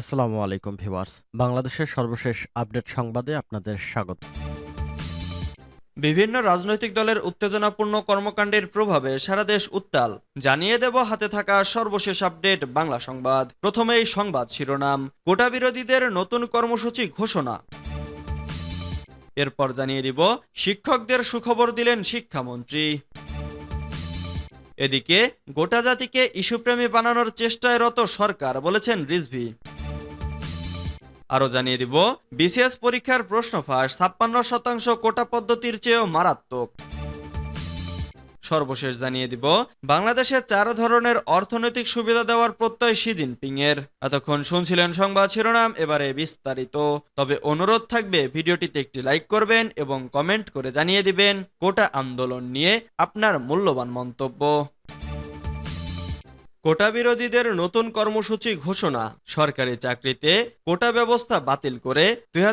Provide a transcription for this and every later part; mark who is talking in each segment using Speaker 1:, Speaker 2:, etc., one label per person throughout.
Speaker 1: আসসালামু আলাইকুম ভিওয়ার্স বাংলাদেশের সর্বশেষ আপডেট সংবাদে আপনাদের স্বাগত বিভিন্ন রাজনৈতিক দলের উত্তেজনাপূর্ণ কর্মকাণ্ডের প্রভাবে সারা দেশ উত্তাল জানিয়ে দেব হাতে থাকা সর্বশেষ আপডেট বাংলা সংবাদ প্রথমেই সংবাদ শিরোনাম গোটা বিরোধীদের নতুন কর্মসূচি ঘোষণা এরপর জানিয়ে দিব শিক্ষকদের সুখবর দিলেন শিক্ষামন্ত্রী এদিকে গোটা জাতিকে ইস্যুপ্রেমী বানানোর চেষ্টায় রত সরকার বলেছেন রিজভি আরও জানিয়ে দিব বিসিএস পরীক্ষার প্রশ্ন ফাঁস ছাপ্পান্ন শতাংশ কোটা পদ্ধতির চেয়েও মারাত্মক সর্বশেষ জানিয়ে দিব বাংলাদেশে চার ধরনের অর্থনৈতিক সুবিধা দেওয়ার প্রত্যয় শি জিনপিং এর এতক্ষণ শুনছিলেন সংবাদ শিরোনাম এবারে বিস্তারিত তবে অনুরোধ থাকবে ভিডিওটিতে একটি লাইক করবেন এবং কমেন্ট করে জানিয়ে দিবেন কোটা আন্দোলন নিয়ে আপনার মূল্যবান মন্তব্য কোটা বিরোধীদের নতুন কর্মসূচি ঘোষণা সরকারি চাকরিতে কোটা ব্যবস্থা বাতিল করে দুই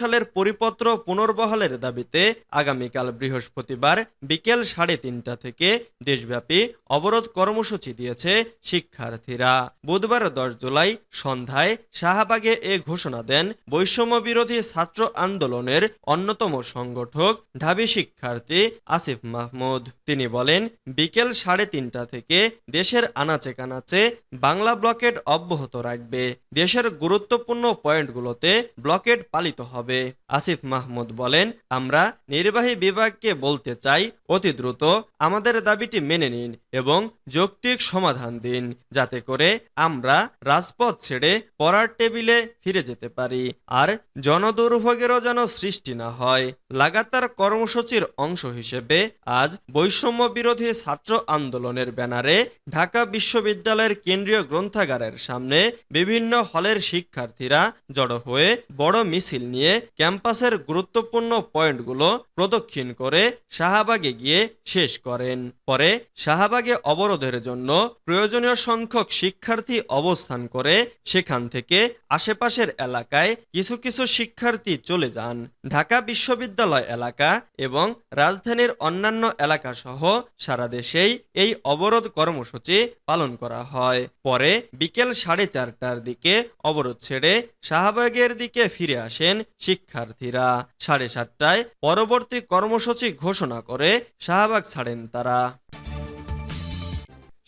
Speaker 1: সালের পরিপত্র পুনর্বহালের দাবিতে আগামীকাল বৃহস্পতিবার বিকেল সাড়ে তিনটা থেকে দেশব্যাপী অবরোধ কর্মসূচি দিয়েছে শিক্ষার্থীরা বুধবার দশ জুলাই সন্ধ্যায় শাহবাগে এ ঘোষণা দেন বৈষম্য বিরোধী ছাত্র আন্দোলনের অন্যতম সংগঠক ঢাবি শিক্ষার্থী আসিফ মাহমুদ তিনি বলেন বিকেল সাড়ে তিনটা থেকে দেশের আনাচে কানাচে বাংলা ব্লকেট অব্যাহত রাখবে দেশের গুরুত্বপূর্ণ পয়েন্টগুলোতে ব্লকেট পালিত হবে আসিফ মাহমুদ বলেন আমরা নির্বাহী বিভাগকে বলতে চাই অতি দ্রুত আমাদের দাবিটি মেনে নিন এবং যৌক্তিক সমাধান দিন যাতে করে আমরা রাজপথ ছেড়ে পড়ার টেবিলে ফিরে যেতে পারি আর জনদুর্ভোগেরও যেন সৃষ্টি না হয় লাগাতার কর্মসূচির অংশ হিসেবে আজ বৈষম্য বিরোধী ছাত্র আন্দোলনের ব্যানারে ঢাকা বিশ্ববিদ্যালয়ের কেন্দ্রীয় গ্রন্থাগারের সামনে বিভিন্ন হলের শিক্ষার্থীরা জড়ো হয়ে বড় মিছিল নিয়ে ক্যাম্পাসের গুরুত্বপূর্ণ পয়েন্টগুলো প্রদক্ষিণ করে শাহবাগে গিয়ে শেষ করেন পরে শাহবাগে অবরোধের জন্য প্রয়োজনীয় সংখ্যক শিক্ষার্থী অবস্থান করে সেখান থেকে আশেপাশের এলাকায় কিছু কিছু শিক্ষার্থী চলে যান ঢাকা বিশ্ববিদ্যালয় এলাকা এবং রাজধানীর অন্যান্য এলাকাসহ সারা দেশেই এই অবরোধ কর্মসূচি পালন করা হয় পরে বিকেল সাড়ে চারটার দিকে অবরোধ ছেড়ে শাহবাগের দিকে ফিরে আসেন শিক্ষার্থীরা সাড়ে সাতটায় পরবর্তী কর্মসূচি ঘোষণা করে শাহবাগ ছাড়েন তারা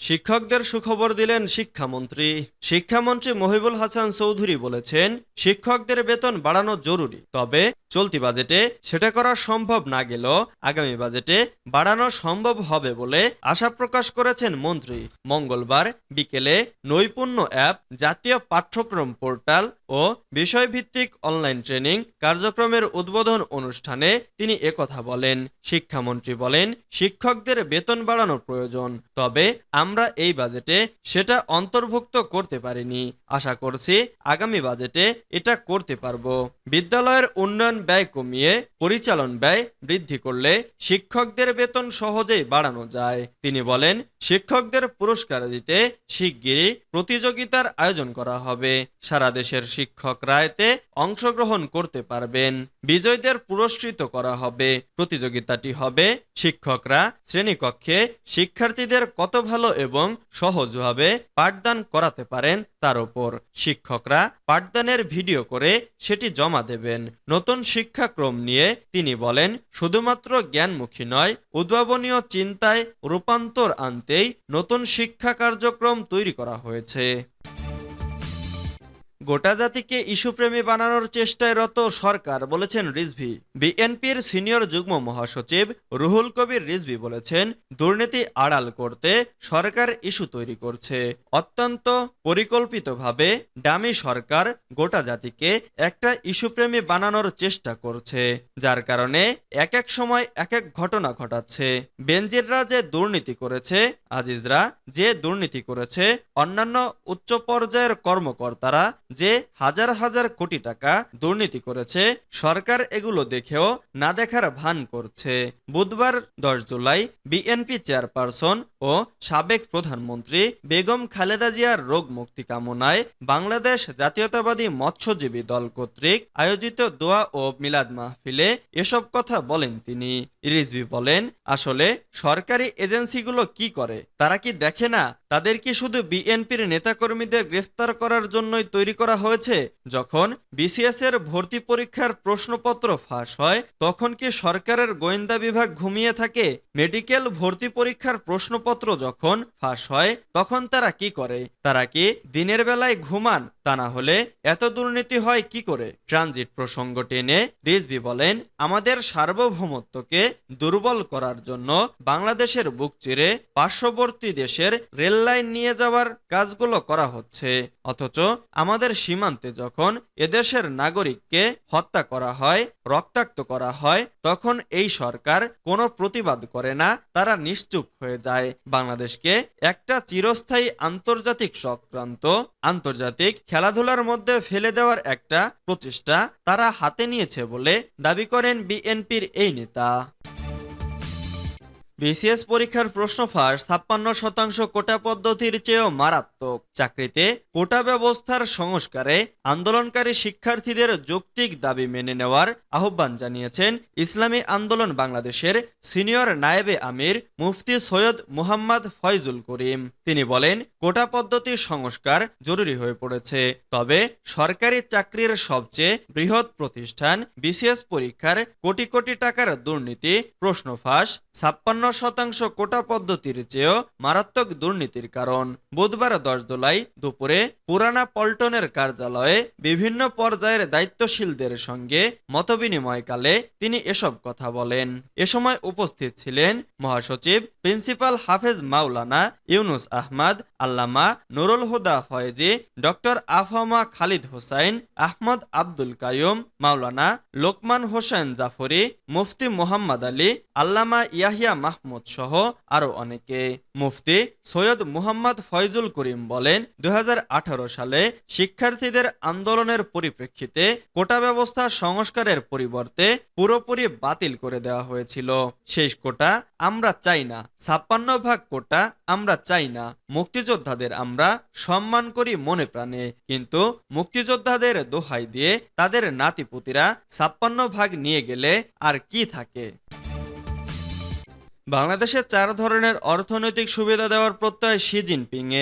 Speaker 1: শিক্ষকদের সুখবর দিলেন শিক্ষামন্ত্রী শিক্ষামন্ত্রী মহিবুল হাসান চৌধুরী বলেছেন শিক্ষকদের বেতন বাড়ানো জরুরি তবে চলতি বাজেটে সেটা করা সম্ভব না গেলেও আগামী বাজেটে বাড়ানো সম্ভব হবে বলে আশা প্রকাশ করেছেন মন্ত্রী মঙ্গলবার বিকেলে নৈপুণ্য অ্যাপ জাতীয় পাঠ্যক্রম পোর্টাল ও বিষয়ভিত্তিক অনলাইন ট্রেনিং কার্যক্রমের উদ্বোধন অনুষ্ঠানে তিনি একথা বলেন শিক্ষামন্ত্রী বলেন শিক্ষকদের বেতন বাড়ানো প্রয়োজন তবে আমরা এই বাজেটে সেটা অন্তর্ভুক্ত করতে পারিনি আশা করছি আগামী বাজেটে এটা করতে পারবো বিদ্যালয়ের উন্নয়ন ব্যয় কমিয়ে পরিচালন ব্যয় বৃদ্ধি করলে শিক্ষকদের বেতন সহজেই বাড়ানো যায় তিনি বলেন শিক্ষকদের পুরস্কার দিতে শিগগিরই প্রতিযোগিতার আয়োজন করা হবে সারা দেশের শিক্ষক রায়তে অংশগ্রহণ করতে পারবেন বিজয়ীদের পুরস্কৃত করা হবে প্রতিযোগিতাটি হবে শিক্ষকরা শ্রেণীকক্ষে শিক্ষার্থীদের কত ভালো এবং সহজভাবে পাঠদান করাতে পারেন তার ওপর শিক্ষকরা পাঠদানের ভিডিও করে সেটি জমা জমা দেবেন নতুন শিক্ষাক্রম নিয়ে তিনি বলেন শুধুমাত্র জ্ঞানমুখী নয় উদ্ভাবনীয় চিন্তায় রূপান্তর আনতেই নতুন শিক্ষা কার্যক্রম তৈরি করা হয়েছে গোটা জাতিকে ইস্যুপ্রেমী বানানোর চেষ্টায় রত সরকার বলেছেন রিজভি বিএনপির সিনিয়র যুগ্ম মহাসচিব রুহুল কবির রিজভি বলেছেন দুর্নীতি আড়াল করতে সরকার ইস্যু তৈরি করছে অত্যন্ত পরিকল্পিতভাবে ডামি সরকার গোটা জাতিকে একটা ইস্যুপ্রেমী বানানোর চেষ্টা করছে যার কারণে এক এক সময় এক এক ঘটনা ঘটাচ্ছে বেনজিররা যে দুর্নীতি করেছে আজিজরা যে দুর্নীতি করেছে অন্যান্য উচ্চ পর্যায়ের কর্মকর্তারা যে হাজার হাজার কোটি টাকা দুর্নীতি করেছে সরকার এগুলো দেখেও না দেখার ভান করছে বুধবার দশ জুলাই বিএনপি চেয়ারপারসন ও সাবেক প্রধানমন্ত্রী বেগম খালেদা জিয়ার রোগ মুক্তি কামনায় বাংলাদেশ জাতীয়তাবাদী মৎস্যজীবী দল কর্তৃক আয়োজিত দোয়া ও মিলাদ মাহফিলে এসব কথা বলেন তিনি রিজভি বলেন আসলে সরকারি এজেন্সিগুলো কি করে তারা কি দেখে না তাদের কি শুধু বিএনপির নেতাকর্মীদের গ্রেফতার করার জন্যই তৈরি করা হয়েছে যখন বিসিএস এর ভর্তি পরীক্ষার প্রশ্নপত্র ফাঁস হয় তখন কি সরকারের গোয়েন্দা বিভাগ ঘুমিয়ে থাকে মেডিকেল ভর্তি পরীক্ষার প্রশ্নপত্র কাগজপত্র যখন ফাঁস হয় তখন তারা কি করে তারা কি দিনের বেলায় ঘুমান তা না হলে এত দুর্নীতি হয় কি করে ট্রানজিট প্রসঙ্গ টেনে রিজভি বলেন আমাদের সার্বভৌমত্বকে দুর্বল করার জন্য বাংলাদেশের বুক চিরে পার্শ্ববর্তী দেশের রেল লাইন নিয়ে যাওয়ার কাজগুলো করা হচ্ছে অথচ আমাদের সীমান্তে যখন এদেশের নাগরিককে হত্যা করা হয় রক্তাক্ত করা হয় তখন এই সরকার কোনো প্রতিবাদ করে না তারা নিশ্চুপ হয়ে যায় বাংলাদেশকে একটা চিরস্থায়ী আন্তর্জাতিক সক্রান্ত আন্তর্জাতিক খেলা খেলাধুলার মধ্যে ফেলে দেওয়ার একটা প্রচেষ্টা তারা হাতে নিয়েছে বলে দাবি করেন বিএনপির এই নেতা বিসিএস পরীক্ষার প্রশ্ন ফাঁস ছাপ্পান্ন শতাংশ কোটা পদ্ধতির চেয়েও মারাত্মক চাকরিতে কোটা ব্যবস্থার সংস্কারে আন্দোলনকারী শিক্ষার্থীদের যৌক্তিক দাবি মেনে নেওয়ার আহ্বান জানিয়েছেন ইসলামী আন্দোলন বাংলাদেশের সিনিয়র নায়েবে আমির মুফতি সৈয়দ মুহাম্মদ ফয়জুল করিম তিনি বলেন কোটা পদ্ধতির সংস্কার জরুরি হয়ে পড়েছে তবে সরকারি চাকরির সবচেয়ে বৃহৎ প্রতিষ্ঠান বিসিএস পরীক্ষার কোটি কোটি টাকার দুর্নীতি প্রশ্ন ফাঁস ছাপ্পান্ন শতাংশ কোটা পদ্ধতির চেয়েও মারাত্মক দুর্নীতির কারণ বুধবার দশ জুলাই দুপুরে পুরানা পল্টনের কার্যালয়ে বিভিন্ন পর্যায়ের দায়িত্বশীলদের সঙ্গে মতবিনিময়কালে তিনি এসব কথা বলেন এ সময় উপস্থিত ছিলেন মহাসচিব প্রিন্সিপাল হাফেজ মাওলানা ইউনুস আহমাদ আল্লামা নুরুল হুদা ফয়েজি ডক্টর আফহামা খালিদ হোসাইন আহমদ আব্দুল কায়ুম মাওলানা লোকমান হোসেন জাফরি মুফতি মোহাম্মদ আলী আল্লামা ইয়াহিয়া মাহমুদ সহ আরও অনেকে মুফতি সৈয়দ মুহাম্মদ ফয়জুল করিম বলেন দু সালে শিক্ষার্থীদের আন্দোলনের পরিপ্রেক্ষিতে কোটা ব্যবস্থা সংস্কারের পরিবর্তে পুরোপুরি বাতিল করে দেওয়া হয়েছিল সেই কোটা আমরা চাই না ছাপ্পান্ন ভাগ কোটা আমরা চাই না মুক্তিযোদ্ধাদের আমরা সম্মান করি মনে প্রাণে কিন্তু মুক্তিযোদ্ধাদের দোহাই দিয়ে তাদের নাতিপুতিরা ছাপ্পান্ন ভাগ নিয়ে গেলে আর কি থাকে বাংলাদেশে চার ধরনের অর্থনৈতিক সুবিধা দেওয়ার প্রত্যয় শি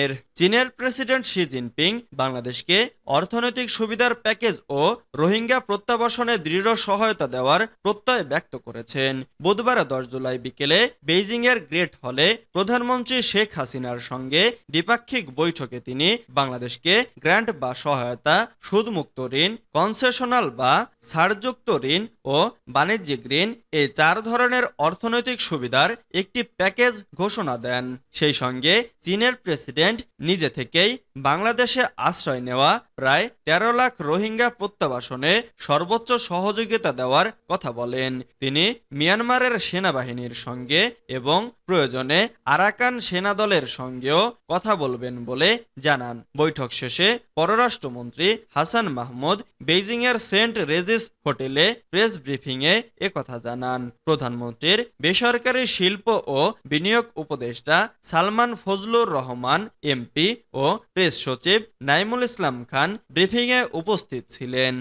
Speaker 1: এর চীনের প্রেসিডেন্ট শি জিনপিং বাংলাদেশকে অর্থনৈতিক সুবিধার প্যাকেজ ও রোহিঙ্গা প্রত্যাবাসনে দৃঢ় সহায়তা দেওয়ার প্রত্যয় ব্যক্ত করেছেন বুধবার দশ জুলাই বিকেলে বেইজিংয়ের গ্রেট হলে প্রধানমন্ত্রী শেখ হাসিনার সঙ্গে দ্বিপাক্ষিক বৈঠকে তিনি বাংলাদেশকে গ্র্যান্ট বা সহায়তা সুদমুক্ত ঋণ কনসেশনাল বা ছাড়যুক্ত ঋণ ও বাণিজ্যিক ঋণ এই চার ধরনের অর্থনৈতিক সুবিধার একটি প্যাকেজ ঘোষণা দেন সেই সঙ্গে চীনের প্রেসিডেন্ট নিজে থেকেই বাংলাদেশে আশ্রয় নেওয়া প্রায় ১৩ লাখ রোহিঙ্গা প্রত্যাবাসনে সর্বোচ্চ সহযোগিতা দেওয়ার কথা বলেন তিনি মিয়ানমারের সেনাবাহিনীর সঙ্গে এবং প্রয়োজনে আরাকান সেনা দলের সঙ্গেও কথা বলবেন বলে জানান বৈঠক শেষে পররাষ্ট্রমন্ত্রী হাসান মাহমুদ বেইজিংয়ের সেন্ট রেজিস হোটেলে প্রেস ব্রিফিংয়ে একথা জানান প্রধানমন্ত্রীর বেসরকারি শিল্প ও বিনিয়োগ উপদেষ্টা সালমান ফজলুর রহমান এমপি ও প্রেস সচিব নাইমুল ইসলাম খান ব্রিফিংয়ে উপস্থিত ছিলেন